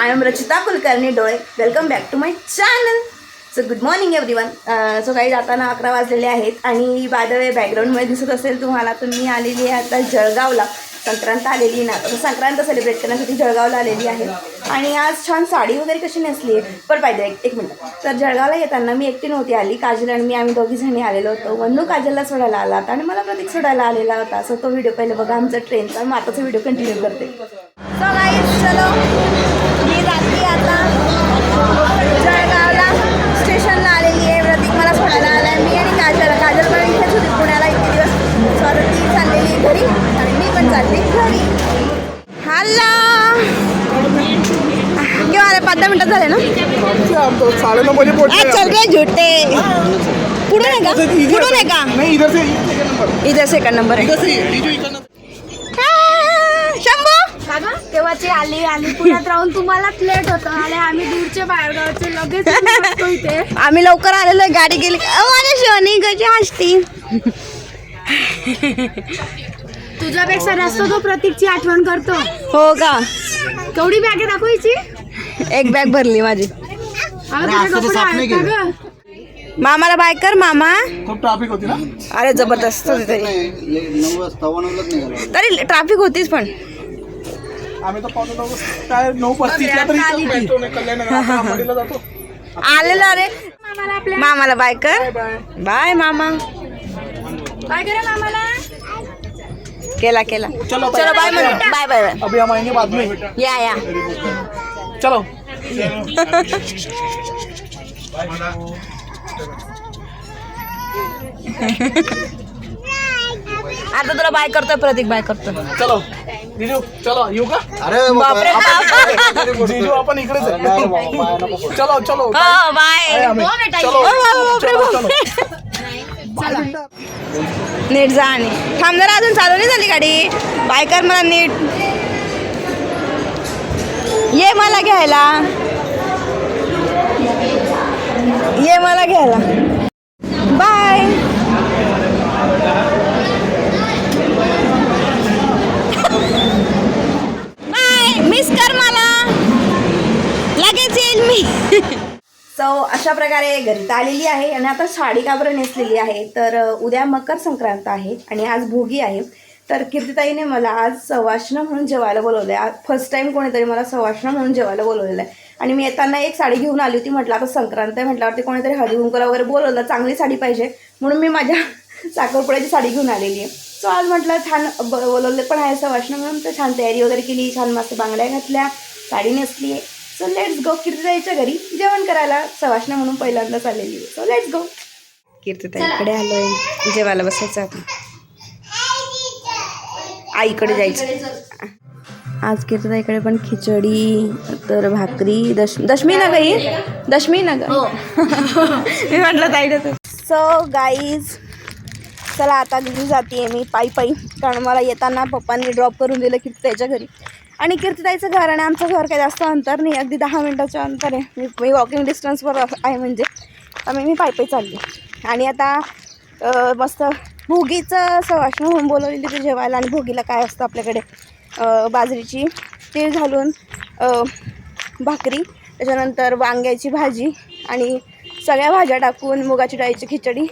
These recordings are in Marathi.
आय एम रचिता कुलकर्णी डोळे welcome back to my channel so good morning everyone so काही जाताना अकरा वाजलेले आहेत आणि बाय बॅकग्राऊंडमध्ये दिसत असेल तुम्हाला तर मी आलेली आहे आता जळगावला. संक्रांत आलेली ना. तर संक्रांत सेलिब्रेट करण्यासाठी जळगावला आलेली आहे. आणि आज छान साडी वगैरे कशी नेसली आहे पण पाहिजे एक एक मिनटं. तर जळगावला येताना मी एकटी नव्हती आली. काजल आणि मी आम्ही दोघीजणी आलेलो होतो. वन्नू काजलला सोडायला आला होता आणि मला प्रतीक सोडायला आलेला होता. सो तो व्हिडिओ पहिले. बघा आमचा ट्रेनचा मग आताचा व्हिडिओ कंटिन्यू करते. चलो. आता. जळगावला स्टेशनला आलेली आहे प्रतीक मला सोडायला आला आहे मी आणि काजल काजल पण इथेच होती पुण्याला इतके दिवस. सो आता ती चाललेली आहे घरी आणि मी पण चालली घरी. हॅलो! किंवा आले पाच दहा मिनिटं झाले ना? साढ़े नौ बजे आ, चल रे झुटे पुढून आहे का पुढून आहे का? नहीं इधर से. इधर सेकंड नंबर आहे इधर से ये जो इधर हा, शंभू तेव्हाची आली आली पुण्यात राहून तुम्हालाच लेट होतं. आणि आम्ही दूरचे बाहेरगावचे लगेच इथे. आम्ही लवकर आलेलो आहे गाडी गेली? अहो, माझ्या शनी कशी हसती? तुझ्यापेक्षा जास्त तो प्रतीकची आठवण करतो. हो का? केवढी बॅग दाखवायची? एक बॅग भरली माझी. अगं तुझे कपडे आहेत का गं? मामाला बाय कर मामा. खूप ट्रॅफिक होती ना? अरे जबरदस्त होती तरी. नऊ वाजता वनवलंच निघालो. तरी ट्रॅफिक होतीच पण. आम्ही तर पावणे नऊ काय नऊ पस्तीसला तरी इथं मेट्रो ने कल्याण नगरला जातो. आलेलो अरे. मामाला आपल्या मामाला बाय कर. Bye bye. मामा. काय करा मामाला. केला केला. चलो चलो बाय म्हण बाय. बाय बाय अभी हम आएंगे बाद में या या. चलो. आता तुला बाय करतोय प्रतीक बाय करतोय. चलो. जीजू चलो येऊ का? अरे बापरे जीजू आपण इकडेच आहे. चलो चलो. हो आहे बाय आम्ही. चलो. बापरे. चलो. नीट जा आणि. थांब जरा अजून चालू नाही झाली गाडी. बाय कर मला नीट. ये मला घ्यायला. ये मला घ्यायला बाय बाय मिस कर मला लगेच येईल मी सो अशा प्रकारे घरी आलेली आहे आणि आता साडी का बरं नेसलेली आहे? तर उद्या मकर संक्रांत आहे आणि आज भोगी आहे. तर कीर्तिताईने मला आज सवाष्ण म्हणून जेवायला बोलवलं आहे. आज फर्स्ट टाईम कोणीतरी मला सवाष्ण म्हणून जेवायला बोलवलेलं आहे. आणि मी येताना एक साडी घेऊन आली होती. म्हटलं आता संक्रांत आहे. म्हटल्यावरती कोणीतरी हळदी वगैरे बोलवलं. चांगली साडी पाहिजे. म्हणून मी माझ्या साखरपुड्याची साडी घेऊन आलेली आहे. सो आज म्हटलं छान ब बोलवले पण आहे सवाष्ण म्हणून. तर छान तयारी वगैरे केली. छान मस्त बांगड्या घातल्या. साडी नेसली. आहे सो लेट्स गो कीर्तिताईच्या घरी जेवण करायला सवाष्ण म्हणून पहिल्यांदाच आलेली सो लेट्स गो कीर्तिताईकडे आलोय. जेवायला बसायचं आपण आईकडे जायचं. आज कीर्तिताईकडे पण खिचडी तर भाकरी दश दशमी ना काही दशमी ना ग मी म्हटलं ताईडे सो गाईज चला आता घरी जाते मी पायी पायी कारण मला येताना पप्पांनी ड्रॉप करून दिलं कीर्तिताईच्या घरी. आणि कीर्तिताईचं घर आणि आमचं घर काही जास्त अंतर नाही. अगदी दहा मिनटाचं अंतर. आहे मी मी वॉकिंग डिस्टन्सवर आहे म्हणजे. आम्ही मी पायी चालली. आणि आता मस्त भोगीचं सवाष्ण म्हणून बोलवलेली तिथे जेवायला आणि भोगीला काय असतं आपल्याकडे? बाजरीची तीळ घालून भाकरी त्याच्यानंतर वांग्याची भाजी आणि सगळ्या भाज्या टाकून मुगाची डाळीची खिचडी.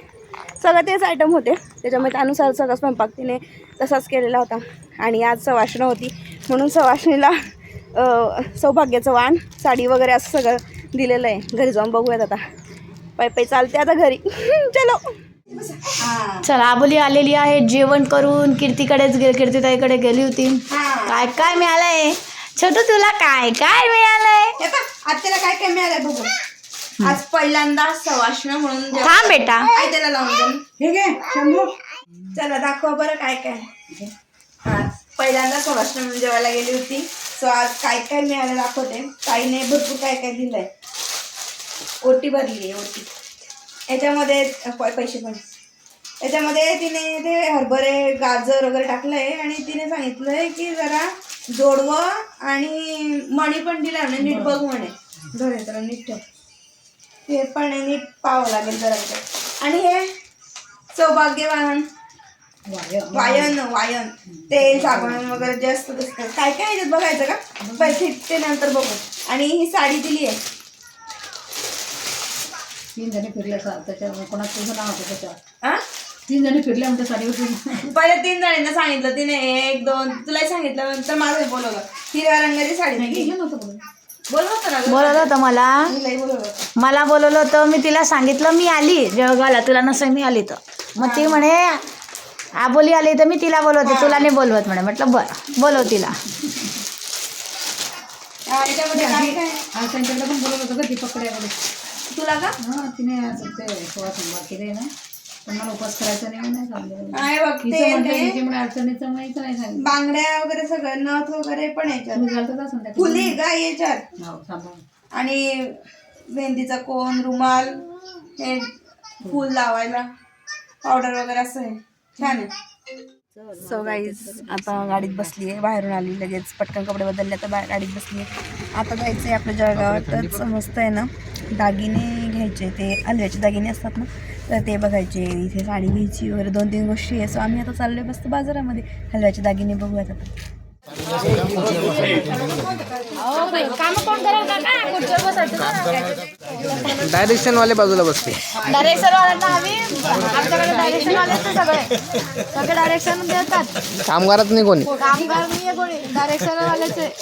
सगळं तेच आयटम होते. त्याच्यामुळे त्यानुसार सगळा स्वयंपाक तिने तसाच केलेला होता. आणि आज सवाशणं होती. म्हणून सवाष्णीला अ, सौभाग्याचं वाण साडी वगैरे असं सगळं दिलेलं आहे. घरी जाऊन बघूयात आता. पाय पाय चालते आता घरी. चलो. चला आबोली आलेली आहे. जेवण करून कीर्तीकडेच गे कीर्तिताईकडे गेली होती. काय काय मिळालंय? छोटू तुला काय काय मिळालंय? हे आत्याला काय काय मिळालंय बघू. आज पहिल्यांदा सवाष्ण म्हणून थांब बेटा. आई त्याला लावून हे घे चला दाखवा बरं काय काय. हा. पहिल्यांदा म्हणून जेवायला गेली होती. सो आज काय काय मिळालं दाखवते. ताईने भरपूर काय काय दिलंय. ओटी भरली आहे ओटी. याच्यामध्ये पैसे पण. याच्यामध्ये तिने ते हरभरे गाजर वगैरे टाकलंय आणि तिने सांगितलंय की जरा जोडवं आणि मणी पण दिला म्हणे नीट बघ म्हणे. धरे जरा नीट ठेव. हे पण आहे, नीट पाहावं लागेल जरा. आणि हे सौभाग्यवाहन वायन. वायन तेल साबण वगैरे जे असतं तसं काय काय याच्यात बघायचं का? पैसे ते नंतर बघू. आणि ही साडी दिली आहे. तीन जणी फिरल्या सा- त्याच्यावर कोणाचं तुझं नाव होतं त्याच्यावर? हा? तीन जणी फिरल्या म्हणते साडीवर पहिले तीन जणींना सांगितलं तिने एक दोन तुलाही सांगितलं नंतर माझं बोलवलं. हिरव्या रंगाची साडी दिली. गेलं नव्हतं बोलून बोलवत होतं ना गं? बोलवलं होतं मला. तुलाही बोलवलं होतं. मला बोलवलं होतं मी तिला सांगितलं मी आली. जळगावला तुला नसेल मी आली तर. मग ती म्हणे आबोली आली तर मी तिला बोलवते तुला नाही बोलवत म्हणे. म्हटलं बरं बोलव तिला. त्यांच्याकडे पण होतं तुला का? हा तिने असं ते सोळा सोमवार केले ना. पण मला उपास करायचा नाही नाही सांगितलं नाही बघ हिचं ते म्हटलं ते हिची म्हणे अडचणीचं नाही सांगितलं बांगड्या वगैरे सगळं नथ वगैरे पण याच्यात. तुम्ही संध्याकाळी फुली का याच्यात? हो थांबा. आणि मेहंदीचा कोन रुमाल हे फूल लावायला. पावडर वगैरे असं आहे. छान आहे. सो गाईज आता गाडीत बसली आहे बाहेरून आली लगेच पटकन कपडे बदलले तर बा- गाडीत बसली आहे आता जायचं आहे आपल्या जळगावातच मस्त आहे ना. दागिने घ्यायचे ते हलव्याचे दागिने असतात ना तर ते बघायचे इथे साडी घ्यायची वगैरे दोन तीन गोष्टी आहे. सो आम्ही आता चाललो आहे मस्त बाजारामध्ये. हलव्याचे दागिने बघूयात आता. डायरेक्शन वाले बाजूला बसते. डायरेक्शन वाल्यांना आम्ही आमच्याकडे डायरेक्शन वाले सगळे. सगळे डायरेक्शन देतात. कामगारात नाही कोणी? कामगार नाही आहे. कोणी डायरेक्शन वाल्याचे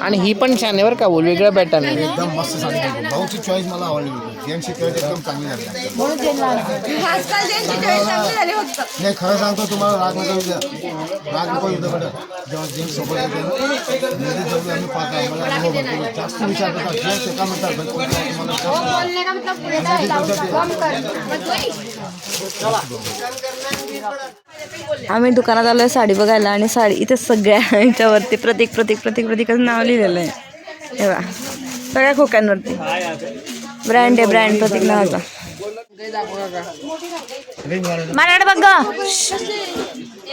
आणि ही पण छान आहे बरं का बोल वेगळ्या पॅटर्न आहे. एकदम मस्त सांगितलं. भाऊची चॉईस मला आवडली यांची चॉईस एकदम चांगली झाली. आजकाल ज्यांची चॉईस चांगली झाली फक्त. नाही खरं सांगतो तुम्हाला राग नका राग नको बरं जेव्हा जेम्स सोबत येते ना मध्ये जेवढे आम्ही आहे. जास्त विचार करतात म्हणतात कोणत्या तुम्हाला जास्त आम्ही दुकानात आलोय साडी बघायला आणि साडी इथे सगळ्या ह्याच्यावरती प्रतीक प्रतीक प्रतीक प्रतीकचं नाव लिहिलेलं आहे. हे बघा सगळ्या खोक्यांवरती. ब्रँड आहे ब्रँड प्रतीक नावाचा. माझ्याकडे बघ.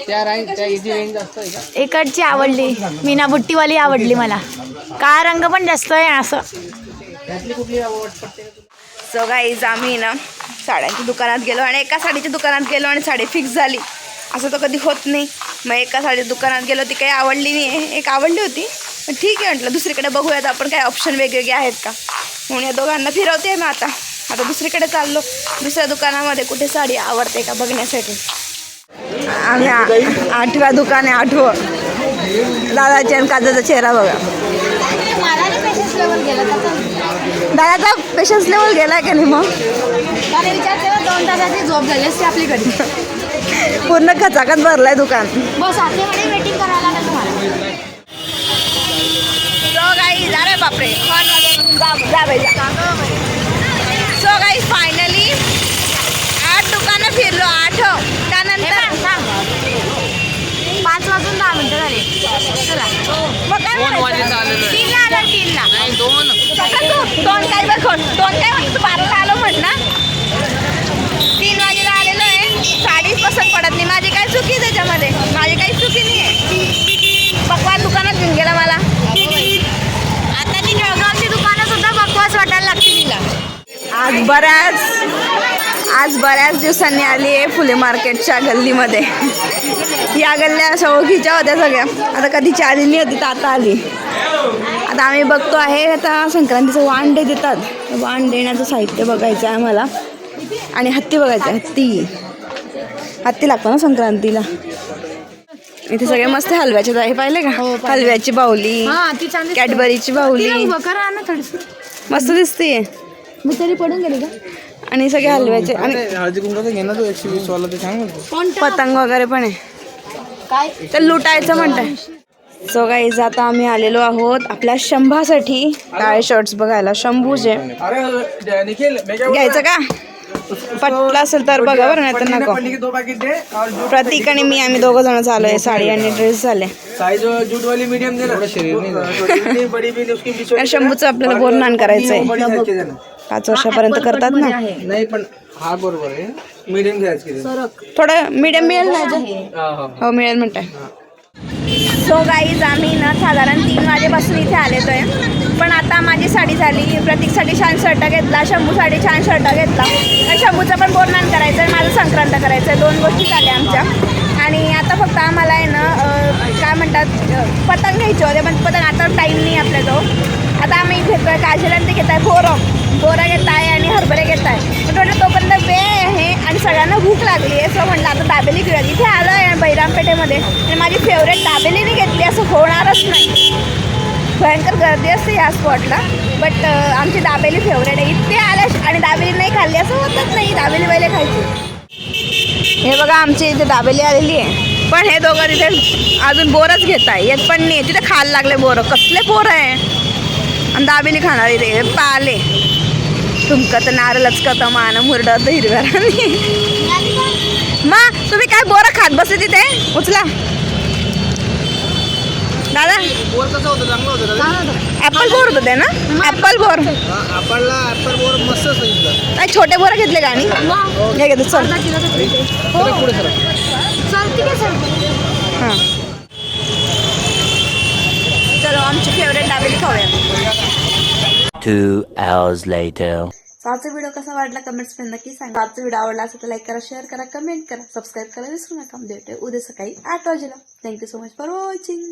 त्या रेंज त्या याची रेंज जास्त आहे का? इकडची आवडली. मीना बुट्टीवाली आवडली मला. काळा रंग पण जास्त आहे असं. त्यातली कुठली आवड पडते सो गाईज आम्ही ना साड्यांच्या दुकानात गेलो आणि एका साडीच्या दुकानात गेलो आणि साडी फिक्स झाली. असं तर कधी होत नाही. मग एका साडीच्या दुकानात गेलो ती काही आवडली नाही. आहे एक आवडली होती. पण ठीक आहे म्हटलं दुसरीकडे बघूयात आपण काय ऑप्शन वेगवेगळे आहेत का. म्हणून या दोघांना फिरवते मी आता. आता दुसरीकडे चाललो. दुसऱ्या दुकानामध्ये कुठे साडी आवडते का बघण्यासाठी? आम्ही आ- आठव्या दुकान आहे आठवं. दादाच्या आणि काजाचा चेहरा बघा. दादाचा पेशन्स लेवल गेला का नाही मग? दोन तासाची झोप झाली असते आपली पूर्ण खचाखच भरलाय दुकान. बस आतमध्ये वेटिंग करायला लागेल तुम्हाला सो गाईज अरे बापरे जा बाई जा. सो गाईज फायनली आठ दुकानं फिरलो आठ त्यानंतर पाच वाजून दहा मिनिटं झाली चला मग काय म्हणायचं? तीनला आलं तीनला. सकाळ तू दोन काय बघ दोन काय म्हणतो तू बाराला आलो म्हण ना. तीन वाजेला आलेलो आहे. साडीच पसंत पडत नाही. माझी काय चुकी आहे त्याच्यामध्ये. माझी काही चुकी नाही आहे. पकवान दुकानात घेऊन गेला मला. आता ती जळगावची दुकानं सुद्धा बकवास वाटायला लागतील तिला. आज बऱ्याच आज बऱ्याच दिवसांनी आली आहे फुले मार्केटच्या गल्लीमध्ये. या गल्ल्या अशा ओळखीच्या होत्या सगळ्या. आता कधीची आलेली होती तर आता आली. आता आम्ही बघतो आहे आता संक्रांतीचं वाण डे देतात. वाण देण्याचं साहित्य बघायचं आहे आम्हाला. आणि हत्ती बघायचं आहे हत्ती. हत्ती लागतो ना संक्रांतीला. इथे सगळे मस्त हलव्याचे आहे पाहिले का? हलव्याची बाहुली हा ती चांगली कॅडबरीची बाहुली. मस्त दिसते मी तरी पडून गेली का? आणि सगळे हलव्याचे. आणि. पतंग वगैरे पण आहे. काय तर लुटायचं म्हणताय सो गाईज आता आम्ही आलेलो आहोत आपल्या शंभासाठी काळे शर्ट्स बघायला शंभूचे अरे निखिल मैं क्या घ्यायचं का पटलं असेल तर बघा बरं नाही तर नको प्रतीक आणि मी आम्ही दोघं जण चालू साडी आणि ड्रेस झाले साइज जूट वाली मीडियम देना शरीर नहीं बड़ी भी नहीं उसकी बीच आणि शंभूचं आपल्याला बोरनान करायचंय पाच वर्षापर्यंत करतात ना नाही पण हा बरोबर आहे मीडियम घ्यायच की थोडं मीडियम मिळेल ना? हा हा हो. मिळेल म्हणताय. सो गाईज आम्ही ना साधारण तीन वाजेपासून इथे आलेलो आहे पण आता माझी साडी झाली. प्रतीकसाठी छान शर्ट घेतला. शंभूसाठी छान शर्ट घेतला. आणि शंभूचं पण बोरनान करायचं आहे माझं संक्रांत करायचं आहे दोन गोष्टी झाल्या आमच्या. आणि आता फक्त आम्हाला आहे ना काय म्हणतात पतंग घ्यायचे होते पण पतंग आता टाईम नाही आपल्याजवळ. आता आम्ही घेतोय काजल आणि ते घेत आहे बोरं. बोरा घेत आहे आणि हरभरे घेत आहे पण म्हटलं तोपर्यंत वेळ आहे आणि सगळ्यांना भूक लागली आहे. सो म्हटलं आता दाबेली घेऊया इथे आलं आहे बैरामपेठेमध्ये. आणि माझी फेवरेट दाबेलीने घेतली असं होणारच नाही. भयंकर गर्दी असते या स्पॉटला बट आमची दाबेली फेवरेट आहे. इथे आल्या आणि दाबेली नाही खाल्ली असं होतच नाही. दाबेली पहिले खायची. हे बघा आमची इथे दाबेली आलेली आहे. पण हे दोघं तिथे अजून बोरच घेत आहे. येत पण नाही. तिथे खायला लागले बोरं. कसले बोरं आहे? आणि दाबेली खाणारी इथे पाले. तुमका तर नारळच कत मान मुरडत हिरव्या मा तुम्ही काय बोरं खात बसले तिथे? उचला. दादा? ऍपल बोर होतं ते ना? ऍपल बोर आपणला नाही छोटे बोरं घेतले का आणि हे घेतो चल. हां. चलो आमची फेवरेट डाबेली खाऊया. Two hours later. आजचा व्हिडिओ कसा वाटला कमेंट्समध्ये नक्की सांगा. आजचा व्हिडिओ आवडला असेल तर लाईक करा शेअर करा कमेंट करा. सबस्क्राईब करा विसरू नका. भेटूया उद्या सकाळी आठ वाजेला. Thank you so much for watching